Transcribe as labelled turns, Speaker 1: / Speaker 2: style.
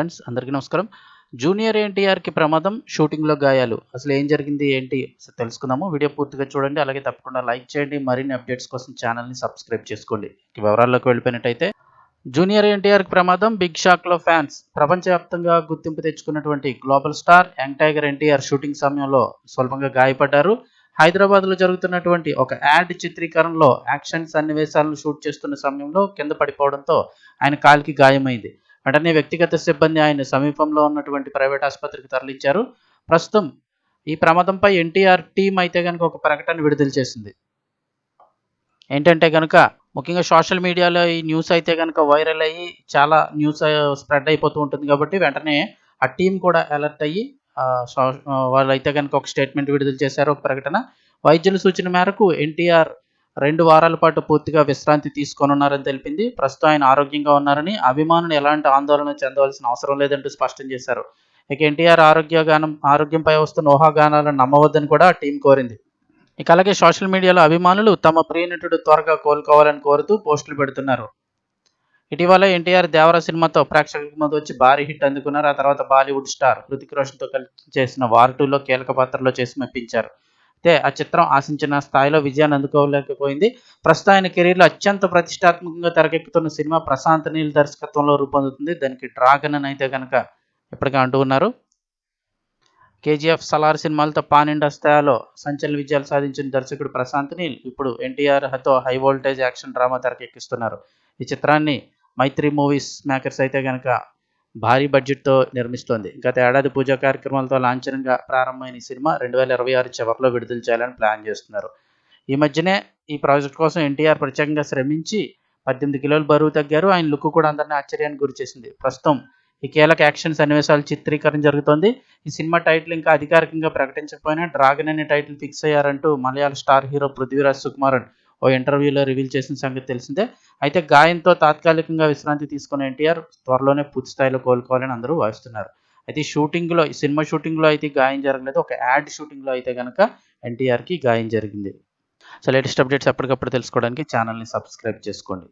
Speaker 1: Friends అందరికీ నమస్కారం. Junior ఎన్టీఆర్కి ప్రమాదం షూటింగ్లో గాయాలు. అసలు ఏం జరిగింది ఏంటి తెలుసుకుందాము. వీడియో పూర్తిగా చూడండి అలాగే తప్పకుండా లైక్ చేయండి మరిన్ని అప్డేట్స్ కోసం ఛానల్ని సబ్స్క్రైబ్ చేసుకోండి. వివరాల్లోకి వెళ్ళిపోయినట్టయితే జూనియర్ ఎన్టీఆర్కి ప్రమాదం బిగ్ షాక్లో ఫ్యాన్స్. ప్రపంచవ్యాప్తంగా గుర్తింపు తెచ్చుకున్నటువంటి global star young tiger NTR shooting సమయంలో స్వల్పంగా గాయపడ్డారు. హైదరాబాద్లో జరుగుతున్నటువంటి ఒక యాడ్ చిత్రీకరణలో యాక్షన్ సన్నివేశాలను షూట్ చేస్తున్న సమయంలో కింద పడిపోవడంతో ఆయన కాలికి గాయమైంది. వెంటనే వ్యక్తిగత సిబ్బంది ఆయన సమీపంలో ఉన్నటువంటి ప్రైవేట్ ఆసుపత్రికి తరలించారు. ప్రస్తుతం ఈ ప్రమాదంపై ఎన్టీఆర్ టీం అయితే కనుక ఒక ప్రకటన విడుదల చేసింది. ఏంటంటే కనుక ముఖ్యంగా సోషల్ మీడియాలో ఈ న్యూస్ అయితే కనుక వైరల్ అయ్యి చాలా న్యూస్ స్ప్రెడ్ అయిపోతూ ఉంటుంది కాబట్టి వెంటనే ఆ టీం కూడా అలర్ట్ అయ్యి వాళ్ళు అయితే కనుక ఒక స్టేట్మెంట్ విడుదల చేశారు ఒక ప్రకటన. వైద్యుల సూచన మేరకు ఎన్టీఆర్ రెండు వారాల పాటు పూర్తిగా విశ్రాంతి తీసుకోనున్నారని తెలిపింది. ప్రస్తుతం ఆయన ఆరోగ్యంగా ఉన్నారని అభిమానులు ఎలాంటి ఆందోళన చెందవలసిన అవసరం లేదంటూ స్పష్టం చేశారు. ఇక ఎన్టీఆర్ ఆరోగ్య గానం ఆరోగ్యంపై వస్తున్న ఊహాగానాలను నమ్మవద్దని కూడా ఆ టీం కోరింది. ఇక అలాగే సోషల్ మీడియాలో అభిమానులు తమ ప్రియనటుడు త్వరగా కోలుకోవాలని కోరుతూ పోస్టులు పెడుతున్నారు. ఇటీవల ఎన్టీఆర్ దేవర సినిమాతో ప్రేక్షకుల ముందు వచ్చి భారీ హిట్ అందుకున్నారు. ఆ తర్వాత బాలీవుడ్ స్టార్ హృతిక్ రోషన్తో కలిసి చేసిన వార్ టూలో కీలక పాత్రలో చేసి మెప్పించారు. అయితే ఆ చిత్రం ఆశించిన స్థాయిలో విజయాన్ని అందుకోలేకపోయింది. ప్రస్తుతం ఆయన కెరీర్లో అత్యంత ప్రతిష్టాత్మకంగా తెరకెక్కుతున్న సినిమా ప్రశాంత్ నీల్ దర్శకత్వంలో రూపొందుతుంది. దానికి డ్రాగన్ అని అయితే కనుక ఇప్పటికే అంటూ ఉన్నారు. కేజీఎఫ్ సలార్ సినిమాలతో పాన్ ఇండియా స్థాయిలో సంచలన విజయాలు సాధించిన దర్శకుడు ప్రశాంత్ నీల్ ఇప్పుడు ఎన్టీఆర్ హతో హై వోల్టేజ్ యాక్షన్ డ్రామా తెరకెక్కిస్తున్నారు. ఈ చిత్రాన్ని మైత్రి మూవీస్ మేకర్స్ అయితే కనుక భారీ బడ్జెట్తో నిర్మిస్తోంది. గత ఏడాది పూజా కార్యక్రమాలతో లాంఛనంగా ప్రారంభమైన ఈ సినిమా రెండు వేల ఇరవై ఆరు చివరిలో విడుదల చేయాలని ప్లాన్ చేస్తున్నారు. ఈ మధ్యనే ఈ ప్రాజెక్ట్ కోసం ఎన్టీఆర్ ప్రత్యేకంగా శ్రమించి పద్దెనిమిది కిలోలు బరువు తగ్గారు. ఆయన లుక్ కూడా అందరినీ ఆశ్చర్యానికి గురిచేసింది ప్రస్తుతం ఈ కీలక యాక్షన్ సన్నివేశాలు చిత్రీకరణ జరుగుతోంది. ఈ సినిమా టైటిల్ ఇంకా అధికారికంగా ప్రకటించకపోయినా డ్రాగన్ అనే టైటిల్ ఫిక్స్ అయ్యారంటూ మలయాళ స్టార్ హీరో పృథ్వీరాజ్ సుకుమారన్ ఓ ఇంటర్వ్యూలో రివీల్ చేసిన సంగతి తెలిసిందే. అయితే గాయంతో తాత్కాలికంగా విశ్రాంతి తీసుకున్న ఎన్టీఆర్ త్వరలోనే పూర్తి స్థాయిలో కోలుకోవాలని అందరూ భావిస్తున్నారు. అయితే షూటింగ్లో సినిమా షూటింగ్లో అయితే గాయం జరగలేదు. ఒక యాడ్ షూటింగ్లో అయితే కనుక ఎన్టీఆర్కి గాయం జరిగింది. సో లేటెస్ట్ అప్డేట్స్ ఎప్పటికప్పుడు తెలుసుకోవడానికి ఛానల్ని సబ్స్క్రైబ్ చేసుకోండి.